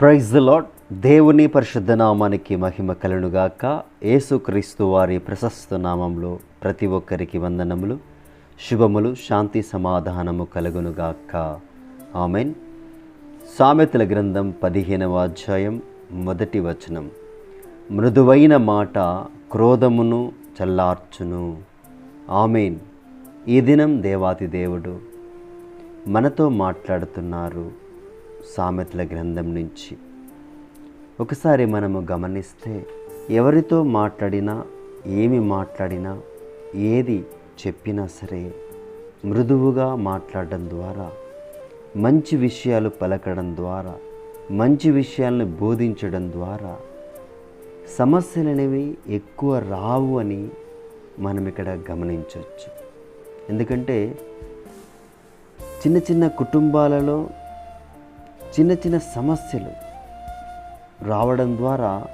Praise the lord దేవుని పరిశుద్ధ నామానికి మహిమ కలునుగాక యేసుక్రీస్తు వారి ప్రశస్త నామంలో ప్రతి ఒక్కరికి వందనములు శుభములు శాంతి సమాధానము కలుగునుగాక. ఆమెన్. సామెతల గ్రంథం పదిహేనవ అధ్యాయం మొదటి వచనం. మృదువైన మాట క్రోధమును చల్లార్చును. ఆమెన్. ఈ దినం దేవాతి దేవుడు మనతో మాట్లాడుతున్నారు. సామెతల గ్రంథం నుంచి. ఒకసారి మనము గమనిస్తే ఎవరితో మాట్లాడినా ఏమి మాట్లాడినా ఏది చెప్పినా సరే మృదువుగా మాట్లాడడం ద్వారా మంచి విషయాలు పలకడం ద్వారా మంచి విషయాలను బోధించడం ద్వారా సమస్యలు అనేవి ఎక్కువ రావు అని మనం ఇక్కడ గమనించవచ్చు. ఎందుకంటే చిన్న చిన్న కుటుంబాలలో చిన్న చిన్న సమస్యలు రావడం ద్వారా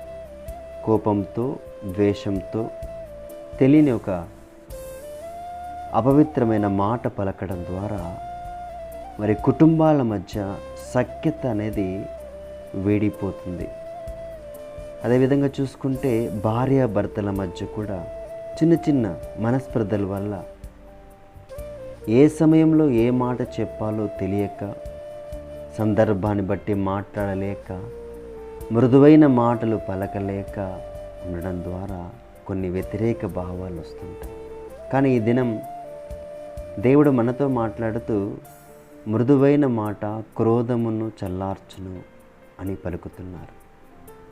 కోపంతో ద్వేషంతో తెలియని ఒక అపవిత్రమైన మాట పలకడం ద్వారా మరి కుటుంబాల మధ్య సఖ్యత అనేది వేడిపోతుంది. అదేవిధంగా చూసుకుంటే భార్యాభర్తల మధ్య కూడా చిన్న చిన్న మనస్పర్ధల వల్ల ఏ సమయంలో ఏ మాట చెప్పాలో తెలియక సందర్భాన్ని బట్టి మాట్లాడలేక మృదువైన మాటలు పలకలేక ఉండడం ద్వారా కొన్ని వ్యతిరేక భావాలు వస్తుంటాయి. కానీ ఈ దినం దేవుడు మనతో మాట్లాడుతూ మృదువైన మాట క్రోధమును చల్లార్చును అని పలుకుతున్నారు.